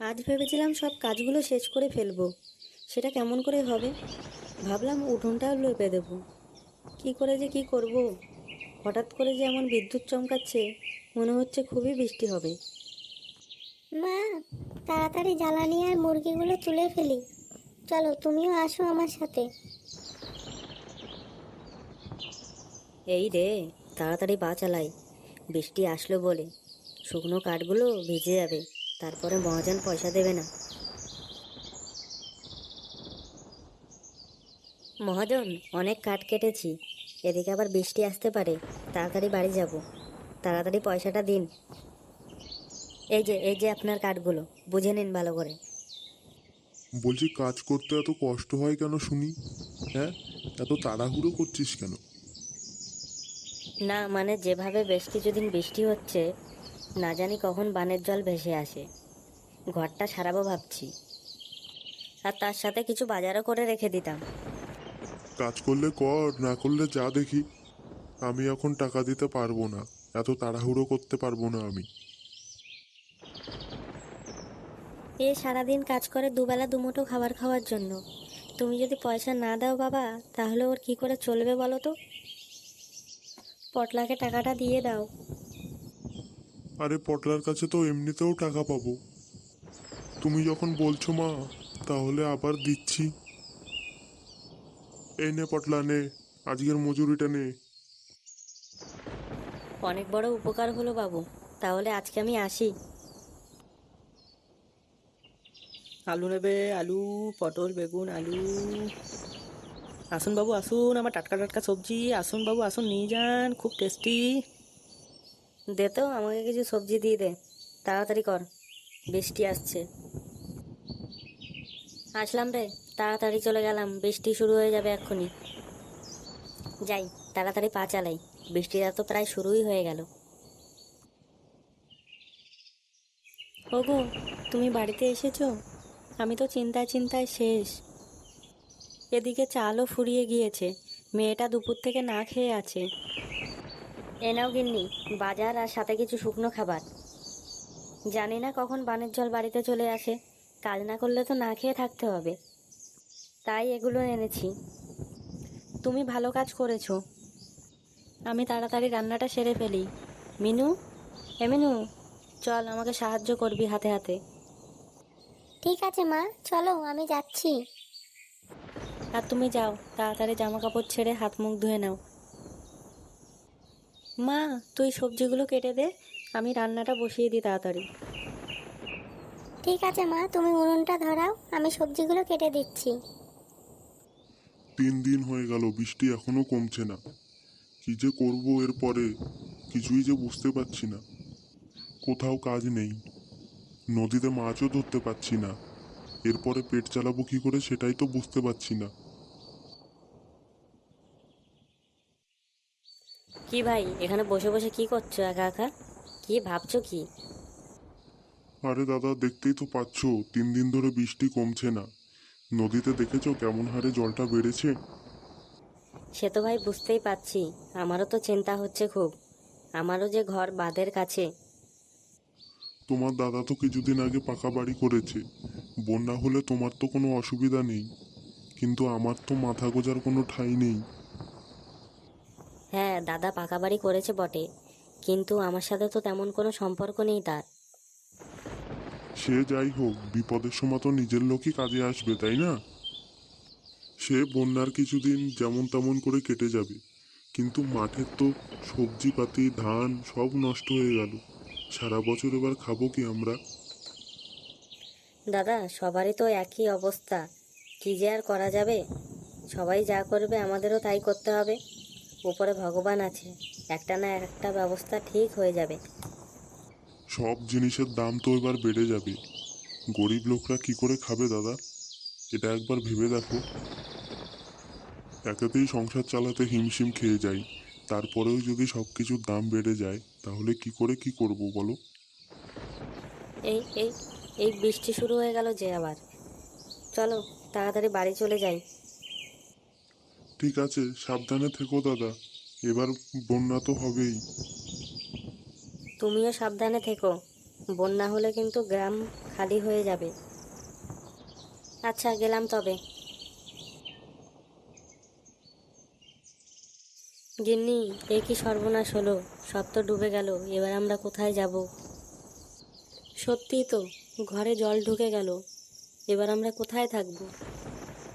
আজ ভেবেছিলাম সব কাজগুলো শেষ করে ফেলব। সেটা কেমন করে হবে? ভাবলাম উঠোনটাও লেপে দেবো। কি করে যে কি করব? হঠাৎ করে যে এমন বিদ্যুৎ চমকাচ্ছে মনে হচ্ছে খুবই বৃষ্টি হবে। মা তাড়াতাড়ি জ্বালানি আর মুরগিগুলো তুলে ফেলি। চলো তুমিও আসো আমার সাথে। এই রে তাড়াতাড়ি পা চালাই। বৃষ্টি আসলো বলে। শুকনো কাঠগুলো ভিজে যাবে। তারপরে মহাজন পয়সা দেবে না। মহাজন অনেক কাঠ কেটেছি। এদিকে আবার বৃষ্টি আসতে পারে তাড়াতাড়ি বাড়ি যাব। তাড়াতাড়ি পয়সাটা দিন। এই যে এই যে আপনার কাঠগুলো বুঝে নিন ভালো করে। বলছি কাজ করতে এত কষ্ট হয় কেন শুনি? হ্যাঁ? এত তাড়াহুড়ো করছিস কেন? না মানে যেভাবে বেশ কিছুদিন বৃষ্টি হচ্ছে না জানি কখন বানের জল ভেসে আসে। ঘরটা সারাবো ভাবছি। আর তার সাথে কিছু বাজারও করে রেখে দিতাম। কাজ করলে কর না করলে যা দেখি। আমি এখন টাকা দিতে পারব না। এত তাড়াহুড়ো করতে পারব না আমি। এ সারাদিন কাজ করে দুবেলা দুমুঠো খাবার খাওয়ার জন্য। তুমি যদি পয়সা না দাও বাবা তাহলে ওর কি করে চলবে বলো তো? পটলাকে টাকাটা দিয়ে দাও। আরে পটলার কাছে তো এমনিতেও টাকা পাবো। তুমি যখন বলছো মা তাহলে আবার দিচ্ছি। এই নে পটলা নে। আজকের মজুরিটা নে। অনেক বড় উপকার হলো বাবু তাহলে আজকে আমি আসি। আলু নেবে আলু পটল বেগুন আলু। আসুন বাবু আসুন আমার টাটকা টাটকা সবজি। আসুন বাবু আসুন নিয়ে যান খুব টেস্টি দে তো, আমাকে কিছু সবজি দিয়ে দে। তাড়াতাড়ি কর, বৃষ্টি আসছে। আসলাম রে, তাড়াতাড়ি চলে গেলাম, বৃষ্টি শুরু হয়ে যাবে এক্ষুনি। যাই, তাড়াতাড়ি পা চালাই, বৃষ্টিটা তো প্রায় শুরুই হয়ে গেল। ওগো, তুমি বাড়িতে এসেছ? আমি তো চিন্তায় চিন্তায় শেষ। এদিকে চালও ফুরিয়ে গিয়েছে, মেয়েটা দুপুর থেকে না খেয়ে আছে। এ নাও গিন্নি বাজার আর সাথে কিছু শুকনো খাবার। জানি না কখন বানের জল বাড়িতে চলে আসে কাজ না করলে তো না খেয়ে থাকতে হবে। তাই এগুলো এনেছি। তুমি ভালো কাজ করেছ। আমি তাড়াতাড়ি রান্নাটা সেরে ফেলি। মিনু এ মিনু চল আমাকে সাহায্য করবি হাতে হাতে। ঠিক আছে মা চলো আমি যাচ্ছি। আর তুমি যাও তাড়াতাড়ি জামা কাপড় ছেড়ে হাত মুখ ধুয়ে নাও। মা তুই সবজিগুলো কেটে দে আমি রান্নাটা বসিয়ে দিই তাড়াতাড়ি। ঠিক আছে মা তুমি উনুনটা ধরাও আমি সবজিগুলো কেটে দিচ্ছি। তিন দিন হয়ে গেল বৃষ্টি এখনও কমছে না। কি যে করব এরপরে কিছুই যে বুঝতে পারছি না। কোথাও কাজ নেই। নদীতে মাছও ধরতে পারছি না। এরপরে পেট চালাবো কি করে সেটাই তো বুঝতে পারছি না। কি ভাই এখানে বসে বসে কি করছ একা একা? কি ভাবছ কি? আরে দাদা দেখতেই তো পাচ্ছ তিন দিন ধরে বৃষ্টি কমছে না। নদীতে দেখেছ কেমন হারে জলটা বেড়েছে? সে তো ভাই বুঝতেই পারছি আমারও তো চিন্তা হচ্ছে খুব। আমারও যে ঘর বাঁধের কাছে। তোমার দাদা তো কিছুদিন আগে পাকা বাড়ি করেছে। বন্যা হলে তোমার তো কোনো অসুবিধা নেই। কিন্তু আমার তো মাথা গোজার কোনো ঠাঁই নেই। হ্যাঁ দাদা পাকা বাড়ি করেছে বটে। কিন্তু আমার সাথে তো তেমন কোনো সম্পর্ক নেই তার। সে যাই হোক বিপদের সময় তো নিজের লোকই কাজে আসবে তাই না? সে বন্যার কিছুদিন যেমন তেমন করে কেটে যাবে। কিন্তু মাঠের তো সবজিপাতি ধান সব নষ্ট হয়ে গেল। সারা বছর এবার খাব কি আমরা? দাদা সবারই তো একই অবস্থা। কি যে আর করা যাবে? সবাই যা করবে আমাদেরও তাই করতে হবে। উপরে ভগবান আছে একটা না একটা ব্যবস্থা ঠিক হয়ে যাবে। সব জিনিসের দাম তো এবার বেড়ে যাবে। গরিব লোকরা কি করে খাবে দাদা? এটা একবার ভেবে দেখো। একেতেই সংসার চালাতে হিমশিম খেয়ে যাই তারপরেও যদি সব কিছুর দাম বেড়ে যায় তাহলে কি করে কি করব বলো? এই এই এই বৃষ্টি শুরু হয়ে গেল যে আবার। চলো তাড়াতাড়ি বাড়ি চলে যাই। ঠিক আছে, সাবধানে থেকো দাদা। এবার বন্যা তো হবেই। তুমিও সাবধানে থেকো। বন্যা হলে কিন্তু গ্রাম খালি হয়ে যাবে। আচ্ছা গেলাম তবে। গিন্নি, এ কি সর্বনাশ হলো? সব তো ডুবে গেল, এবার আমরা কোথায় যাব? সত্যিই তো, ঘরে জল ঢুকে গেল। এবার আমরা কোথায় থাকব?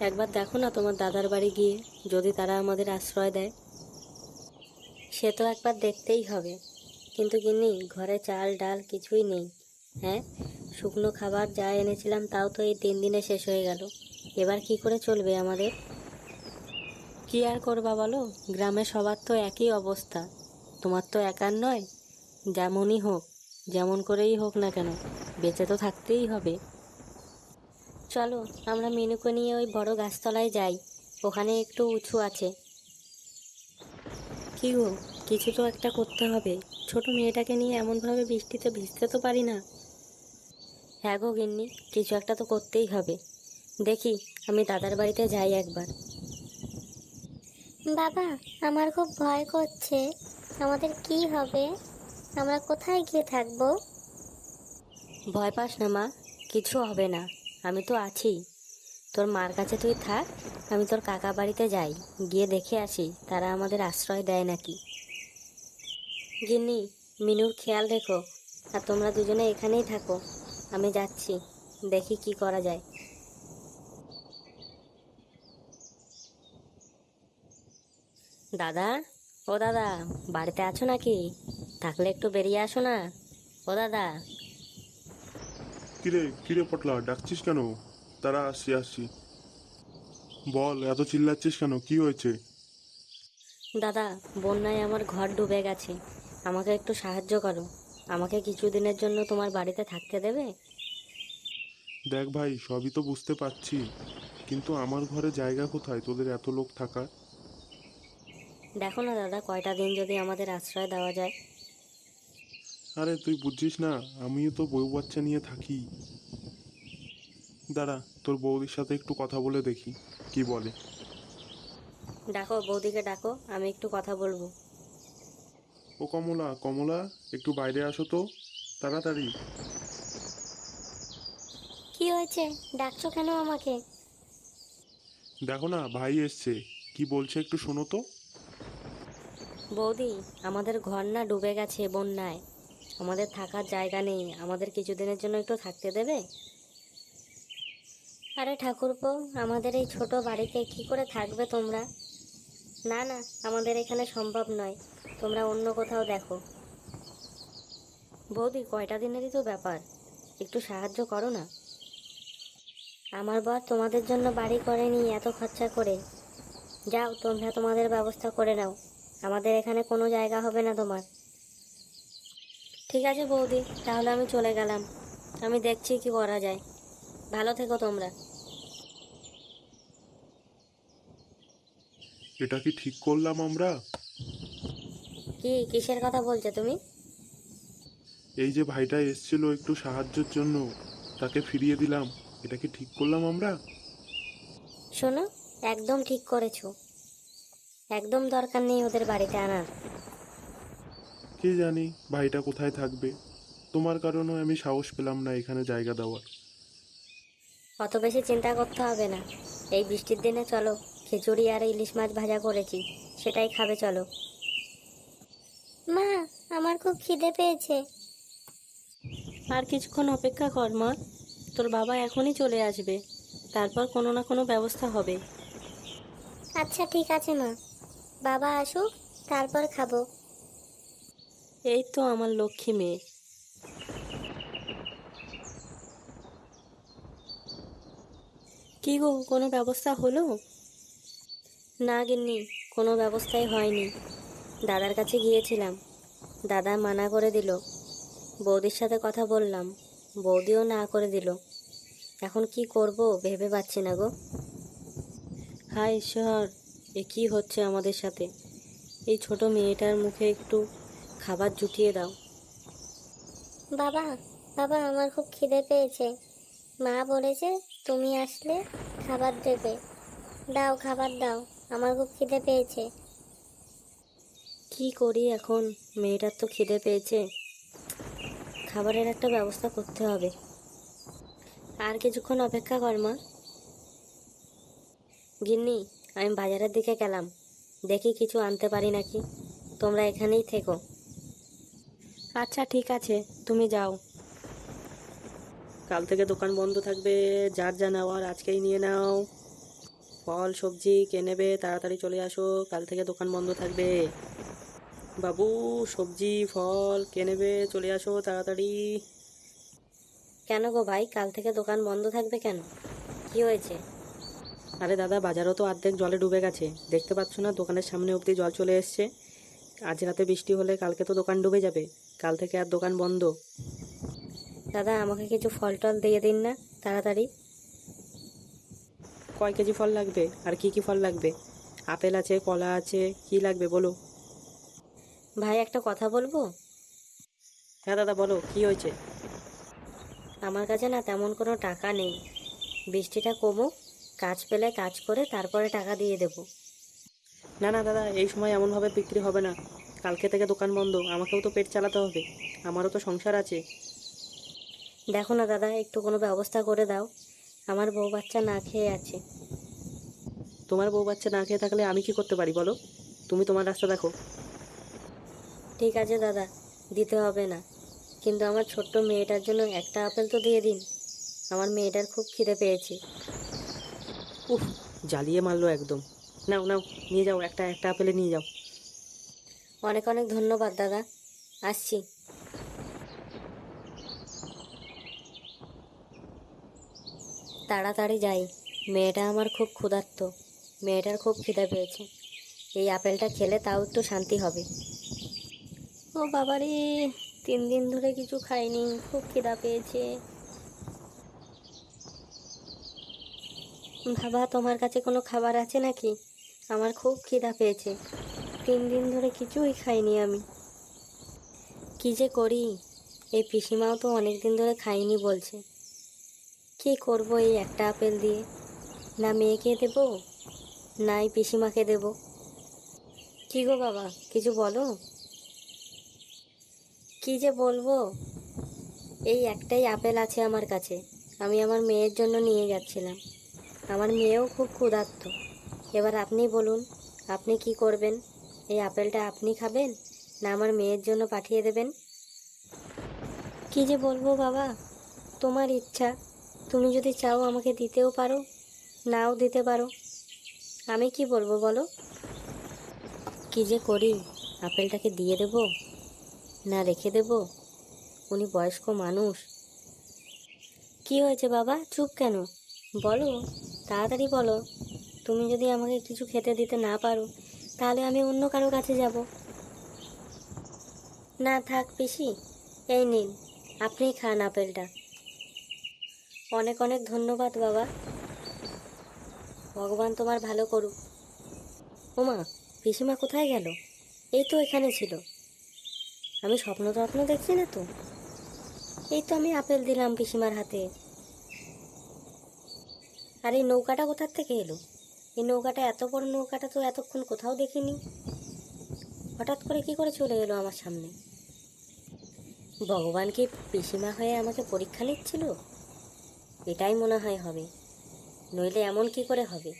একবার দেখো না তোমার দাদার বাড়ি গিয়ে, যদি তারা আমাদের আশ্রয় দেয়। সে তো একবার দেখতেই হবে। কিন্তু গিন্নি, ঘরে চাল, ডাল কিছুই নেই হ্যাঁ? শুকনো খাবার যা এনেছিলাম, তাও তো এই তিন দিনে শেষ হয়ে গেল। এবার কি করে চলবে আমাদের? কি আর করবা বলো? গ্রামে সবার তো একই অবস্থা। তোমার তো একার নয়। যেমনই হোক, যেমন করেই হোক না কেন, বেঁচে তো থাকতেই হবে। চলো আমরা মেনুকে নিয়ে ওই বড় গাছতলায় যাই। ওখানে একটু উঁচু আছে। কি গো কিছু তো একটা করতে হবে। ছোট মেয়েটাকে নিয়ে এমনভাবে বৃষ্টিতে ভিজতে তো পারি না। হ্যাঁ গো গিন্নি কিছু একটা তো করতেই হবে। দেখি আমি দাদার বাড়িতে যাই একবার। বাবা আমার খুব ভয় করছে। আমাদের কি হবে? আমরা কোথায় গিয়ে থাকব? ভয় পাস না মা কিছু হবে না। আমি তো আছি। তোর মার কাছে তুই থাক, আমি তোর কাকা বাড়িতে যাই। গিয়ে দেখে আসি, তারা আমাদের আশ্রয় দেয় নাকি। গিন্নি, মিনুর খেয়াল রেখো, আর তোমরা দুজনে এখানেই থাকো। আমি যাচ্ছি, দেখি কি করা যায়। দাদা, ও দাদা, বাড়িতে আছো নাকি? থাকলে একটু বেরিয়ে আসো না। ও দাদা কিরে কিরে পটলা ডাকছিস কেন? তারা আসছি আসছি। বল এত চিল্লাচ্ছিস কেন? কি হয়েছে? দাদা বন্যায় আমার ঘর ডুবে গেছে। আমাকে একটু সাহায্য করো। আমাকে কিছু দিনের জন্য তোমার বাড়িতে থাকতে দেবে? দেখ ভাই সবই তো বুঝতে পারছি। কিন্তু আমার ঘরে জায়গা কোথায়? তোদের এত লোক থাকার? দেখো না দাদা কয়টা দিন যদি আমাদের আশ্রয় দেওয়া যায়। আরে তুই বুঝছিস না আমিও তো বউ বাচ্চা নিয়ে থাকি। দাঁড়া তোর বৌদির সাথে একটু কথা বলে দেখি কি বলে। ডাকো বৌদিকে ডাকো আমি একটু কথা বলব। ও কমলা কমলা একটু বাইরে আসো তো তাড়াতাড়ি। কি হয়েছে? ডাকছো কেন আমাকে? দেখো না ভাই এসছে কি বলছে একটু শোনো তো। বৌদি আমাদের ঘর না ডুবে গেছে বন্যায়। আমাদের থাকার জায়গা নেই। আমাদের কিছুদিনের জন্য একটু থাকতে দেবে? আরে ঠাকুরপো, আমাদের এই ছোট বাড়িতে কি করে থাকবে তোমরা? না না, আমাদের এখানে সম্ভব নয়। তোমরা অন্য কোথাও দেখো। বৌদি, কয়টা দিনেরই তো ব্যাপার। একটু সাহায্য করো না। আমার বর তোমাদের জন্য বাড়ি করেনি এত খরচা করে। যাও, তোমরা তোমাদের ব্যবস্থা করে নাও। আমাদের এখানে কোনো জায়গা হবে না তোমার। ঠিক আছে বৌদি তাহলে আমি চলে গেলাম। আমি দেখছি কি করা যায়। ভালো থেকো তোমরা। এটা কি ঠিক করলাম আমরা? কি কিসের কথা বলছো তুমি? এই যে ভাইটা এসছিল একটু সাহায্যের জন্য তাকে ফিরিয়ে দিলাম। এটা কি ঠিক করলাম আমরা? শোনো একদম ঠিক করেছ। একদম দরকার নেই ওদের বাড়িতে আনার। কে জানি ভাইটা কোথায় থাকবে? তোমার কারণে আমি সাহস পেলাম না এখানে জায়গা দেওয়ার। অত বেশি চিন্তা করতে হবে না। এই বৃষ্টির দিনে চলো খিচুড়ি আর ইলিশ মাছ ভাজা করেছি সেটাই খাবে চলো। মা আমার খুব খিদে পেয়েছে। আর কিছুক্ষণ অপেক্ষা কর মা। তোর বাবা এখনই চলে আসবে। তারপর কোনো না কোনো ব্যবস্থা হবে। আচ্ছা ঠিক আছে মা। বাবা আসুক তারপর খাব। এই তো আমার লক্ষ্মী মেয়ে। কি গো, কোনো ব্যবস্থা হলো? না গিন্নি, কোনো ব্যবস্থাই হয়নি। দাদার কাছে গিয়েছিলাম। দাদা মানা করে দিল। বৌদির সাথে কথা বললাম। বৌদিও না করে দিল। এখন কি করব ভেবে পাচ্ছি না গো। হায় ঈশ্বর, এ কী হচ্ছে আমাদের সাথে? এই ছোট মেয়েটার মুখে একটু খাবার জুটিয়ে দাও। বাবা বাবা আমার খুব খিদে পেয়েছে। মা বলেছে তুমি আসলে খাবার দেবে। দাও খাবার দাও আমার খুব খিদে পেয়েছে। কি করি এখন? মেয়েটার তো খিদে পেয়েছে। খাবারের একটা ব্যবস্থা করতে হবে। আর কিছুক্ষণ অপেক্ষা কর মা। গিন্নি আমি বাজারের দিকে গেলাম। দেখি কিছু আনতে পারি নাকি? তোমরা এখানেই থেকো। আচ্ছা ঠিক আছে তুমি যাও। কাল থেকে দোকান বন্ধ থাকবে যার যা নেওয়ার আজকেই নিয়ে নাও। ফল সবজি কে নেবে তাড়াতাড়ি চলে আসো কাল থেকে দোকান বন্ধ থাকবে। বাবু সবজি ফল কে নেবে চলে আসো তাড়াতাড়ি। কেন গো ভাই কাল থেকে দোকান বন্ধ থাকবে কেন? কি হয়েছে? আরে দাদা বাজারও তো অর্ধেক জলে ডুবে গেছে। দেখতে পাচ্ছ না দোকানের সামনে অবধি জল চলে এসছে। আজ রাতে বৃষ্টি হলে কালকে তো দোকান ডুবে যাবে। কাল থেকে আর দোকান বন্ধ। দাদা আমাকে কিছু ফল টল দিয়ে দিন না তাড়াতাড়ি। কয় কেজি ফল লাগবে? আর কি কি ফল লাগবে? আপেল আছে কলা আছে কি লাগবে বলো। ভাই একটা কথা বলব? হ্যাঁ দাদা বলো কি হয়েছে? আমার কাছে না তেমন কোনো টাকা নেই। বৃষ্টিটা কমুক কাজ পেলে কাজ করে তারপরে টাকা দিয়ে দেবো। না না দাদা এই সময় এমনভাবে বিক্রি হবে না। কালকে থেকে দোকান বন্ধ আমাকেও তো পেট চালাতে হবে। আমারও তো সংসার আছে। দেখো না দাদা একটু কোনো ব্যবস্থা করে দাও। আমার বউ বাচ্চা না খেয়ে আছে। তোমার বউ বাচ্চা না খেয়ে থাকলে আমি কি করতে পারি বলো? তুমি তোমার রাস্তা দেখো। ঠিক আছে দাদা দিতে হবে না। কিন্তু আমার ছোট্ট মেয়েটার জন্য একটা আপেল তো দিয়ে দিন। আমার মেয়েটার খুব খিদে পেয়েছে। উফ জ্বালিয়ে মারলো একদম। নাও নাও নিয়ে যাও একটা একটা আপেলে নিয়ে যাও। অনেক অনেক ধন্যবাদ, দাদা। আসছি। তাড়াতাড়ি যাই। মেয়েটা আমার খুব ক্ষুধার্ত। মেয়েটার খুব খিদে পেয়েছে। এই আপেলটা খেলে তাও একটু শান্তি হবে। ও বাবারে, তিন দিন ধরে কিছু খাইনি। খুব খিদা পেয়েছে। বাবা, তোমার কাছে কোনো খাবার আছে নাকি? আমার খুব খিদা পেয়েছে। তিন দিন ধরে কিছুই খাইনি আমি। কি যে করি? এই পিসিমাও তো অনেক দিন ধরে খাইনি বলছে। কি করব এই একটা আপেল দিয়ে? না মেয়েকে দেবো না এই পিসিমাকে দেব। কি গো বাবা, কিছু বলো? কি যে বলব? এই একটাই আপেল আছে আমার কাছে, আমি আমার মেয়ের জন্য নিয়ে যাচ্ছিলাম। আমার মেয়েও খুব ক্ষুধার্ত। এবার আপনি বলুন, আপনি কি করবেন? এই আপেলটা আপনি খাবেন না আমার মেয়ের জন্য পাঠিয়ে দেবেন? কি যে বলব বাবা, তোমার ইচ্ছা। তুমি যদি চাও আমাকে দিতেও পারো, নাও দিতে পারো। আমি কি বলব বলো? কি যে করি, আপেলটাকে দিয়ে দেব, না রেখে দেব? উনি বয়স্ক মানুষ। কি হয়েছে বাবা, চুপ কেন? বলো, তাড়াতাড়ি বলো। তুমি যদি আমাকে কিছু খেতে দিতে না পারো তাহলে আমি অন্য কারও কাছে যাব। না থাক পিসি, এই নিন, আপনিই খান আপেলটা। অনেক অনেক ধন্যবাদ, বাবা। ভগবান তোমার ভালো করুক। ওমা, পিসিমা কোথায় গেল? এই তো এখানে ছিল। আমি স্বপ্ন টপ্ন দেখছি না তো? এই তো আমি আপেল দিলাম পিসিমার হাতে। আর এই নৌকাটা কোথার থেকে এলো? এই নৌকাটা, এত বড় নৌকাটা তো এতক্ষণ কোথাও দেখিনি। হঠাৎ করে কি করে চলে এলো আমার সামনে? ভগবান কি পিসিমা হয়ে আমাকে পরীক্ষা নিচ্ছিল? এটাই মনে হয় হবে, নইলে এমন কি করে হবে?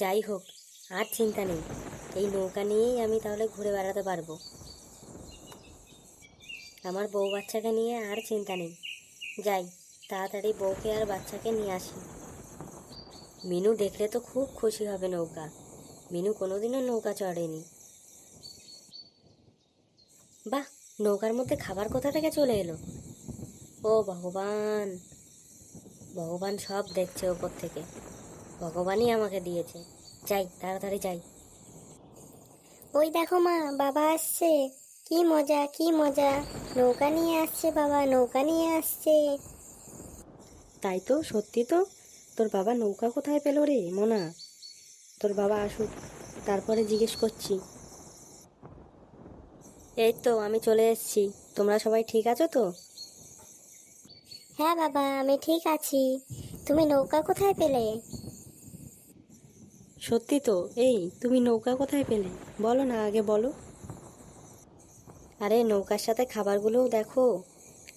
যাই হোক, আর চিন্তা নেই, এই নৌকা নিয়েই আমি তাহলে ঘুরে বেড়াতে পারব। আমার বউ বাচ্চাকে নিয়ে আর চিন্তা নেই। যাই, তাড়াতাড়ি বউকে আর বাচ্চাকে নিয়ে আসি। মিনু দেখলে তো খুব খুশি হবে নৌকা। মিনু কোনোদিনও নৌকা চড়েনি। বাহ নৌকার মধ্যে খাবার কোথা থেকে চলে এলো? ও ভগবান। ভগবান সব দেখছে ওপর থেকে। ভগবানই আমাকে দিয়েছে। যাই তাড়াতাড়ি যাই। ওই দেখো মা বাবা আসছে। কি মজা কি মজা। নৌকা নিয়ে আসছে বাবা নৌকা নিয়ে আসছে। তাই তো সত্যি তো। তোর বাবা নৌকা কোথায় পেল রে মোনা? তোর বাবা আসুক তারপরে জিজ্ঞেস করছি। এই তো আমি চলে এসেছি। তোমরা সবাই ঠিক আছো তো? হ্যাঁ বাবা আমি ঠিক আছি। তুমি নৌকা কোথায় পেলে? সত্যি তো এই তুমি নৌকা কোথায় পেলে? বলো না আগে বলো। আরে নৌকার সাথে খাবারগুলোও দেখো।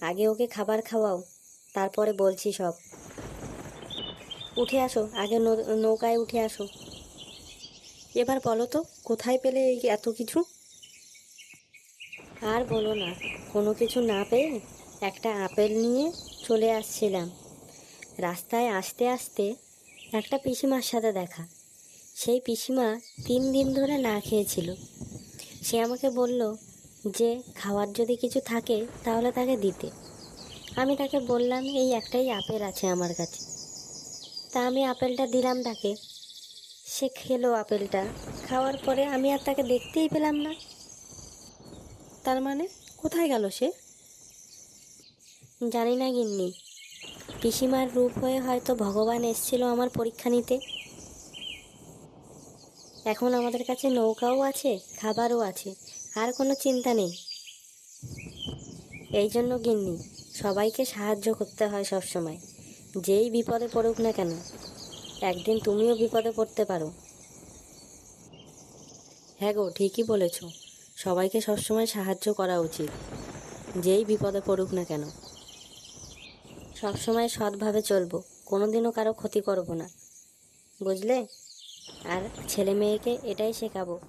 আগে ওকে খাবার খাওয়াও তারপরে বলছি সব। উঠে আসো, আগে নৌকায় উঠে আসো। এবার বলো তো, কোথায় পেলে এই এত কিছু? আর বলো না, কোনো কিছু না পেয়ে একটা আপেল নিয়ে চলে আসছিলাম। রাস্তায় আসতে আসতে একটা পিসিমার সাথে দেখা। সেই পিসিমা তিন দিন ধরে না খেয়েছিল। সে আমাকে বলল যে, খাওয়ার যদি কিছু থাকে তাহলে তাকে দিতে। আমি তাকে বললাম, এই একটাই আপেল আছে আমার কাছে। তা আমি আপেলটা দিলাম তাকে। সে খেলো আপেলটা। খাওয়ার পরে আমি আর তাকে দেখতেই পেলাম না। তার মানে কোথায় গেল সে? জানি না গিন্নি। পিসিমার রূপ হয়ে হয়তো ভগবান এসেছিল আমার পরীক্ষা নিতে। এখন আমাদের কাছে নৌকাও আছে, খাবারও আছে, আর কোনো চিন্তা নেই। এই জন্য গিন্নি, সবাইকে সাহায্য করতে হয় সব সময় যেই বিপদে পড়ুক না কেন, একদিন তুমিও বিপদে পড়তে পারো। হ্যাঁ গো, ঠিকই বলেছ। সবাইকে সবসময় সাহায্য করা উচিত, যেই বিপদে পড়ুক না কেন। সবসময় সৎভাবে চলবো, কোনোদিনও কারও ক্ষতি করব না। বুঝলে? আর ছেলে মেয়েকে এটাই শেখাবো